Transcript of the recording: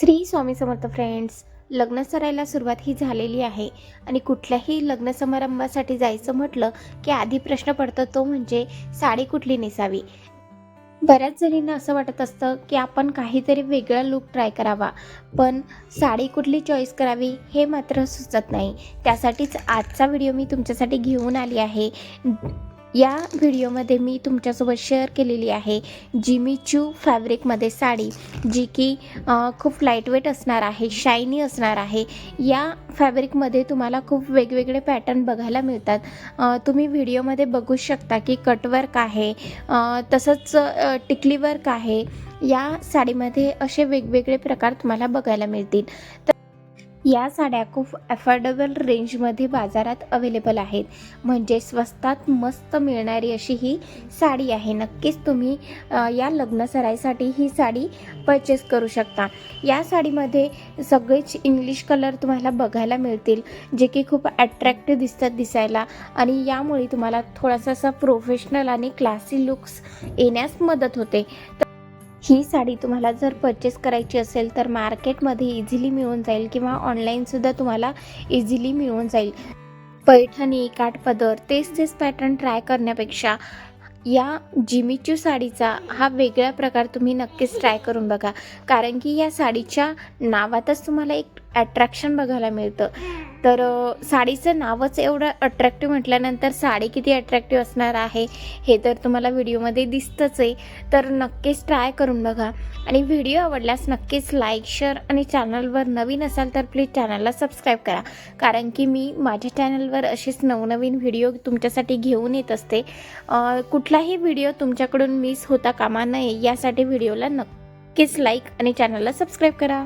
Shri Swami Samarth friends लग्न सरायला सुरुवात ही झालेली आहे. आणि कुठल्याही लग्न समारंभासाठी जायचं म्हटलं की आधी प्रश्न पडतो तो म्हणजे साडी कुठली नेसावी? बऱ्याच जणींना असं वाटत असतं की आपण काहीतरी वेगळा लुक ट्राय करावा. पण साडी कुठली चॉईस करावी हे मात्र सुचत नाही. त्यासाठीच आजचा व्हिडिओ मी तुमच्यासाठी घेऊन आली आहे. या व्हिडिओमध्ये मी तुमच्यासोबत शेअर केलेली आहे जिमी चू फॅब्रिकमध्ये साडी जी की खूप लाईटवेट असणार आहे शायनी असणार आहे. या फॅब्रिकमध्ये तुम्हाला खूप वेगवेगळे पॅटर्न बघायला मिळतात. तुम्ही व्हिडिओमध्ये बघू शकता की कटवर्क आहे तसंच टिकली वर्क आहे. या साडीमध्ये असे वेगवेगळे प्रकार तुम्हाला बघायला मिळतील. तर या साड्या खूप अफोर्डेबल रेंजमध्ये बाजारात अवेलेबल आहेत. म्हणजे स्वस्तात मस्त मिळणारी अशी ही साडी आहे. नक्कीच तुम्ही या लग्न सराईसाठी ही साडी परचेस करू शकता. या साडीमध्ये सगळेच इंग्लिश कलर तुम्हाला बघायला मिळतील जे की खूप अट्रॅक्टिव्ह दिसतात दिसायला. आणि यामुळे तुम्हाला थोडासा असा प्रोफेशनल आणि क्लासी लुक्स येण्यास मदत होते. तर ही साडी तुम्हाला जर परचेस करायची असेल तर मार्केटमध्ये इझिली मिळून जाईल किंवा ऑनलाईनसुद्धा तुम्हाला इझिली मिळून जाईल. पैठणी काठपदर तेच तेच पॅटर्न ट्राय करण्यापेक्षा या जिमीच्यू साडीचा हा वेगळा प्रकार तुम्ही नक्कीच ट्राय करून बघा. कारण की या साडीच्या नावातच तुम्हाला एक अट्रॅक्शन बघायला मिळतं. तर साडीचं नावच एवढं अट्रॅक्टिव्ह म्हटल्यानंतर साडी किती अट्रॅक्टिव्ह असणार आहे हे तर तुम्हाला व्हिडिओमध्ये दिसतंच आहे. तर नक्कीच ट्राय करून बघा. आणि व्हिडिओ आवडल्यास नक्कीच लाईक शेअर आणि चॅनलवर नवीन असाल तर प्लीज चॅनलला सबस्क्राईब करा. कारण की मी माझ्या चॅनलवर असेच नवनवीन व्हिडिओ तुमच्यासाठी घेऊन येत असते. कुठलाही व्हिडिओ तुमच्याकडून मिस होता कामा नये यासाठी व्हिडिओला नक्कीच लाईक आणि चॅनलला सबस्क्राईब करा.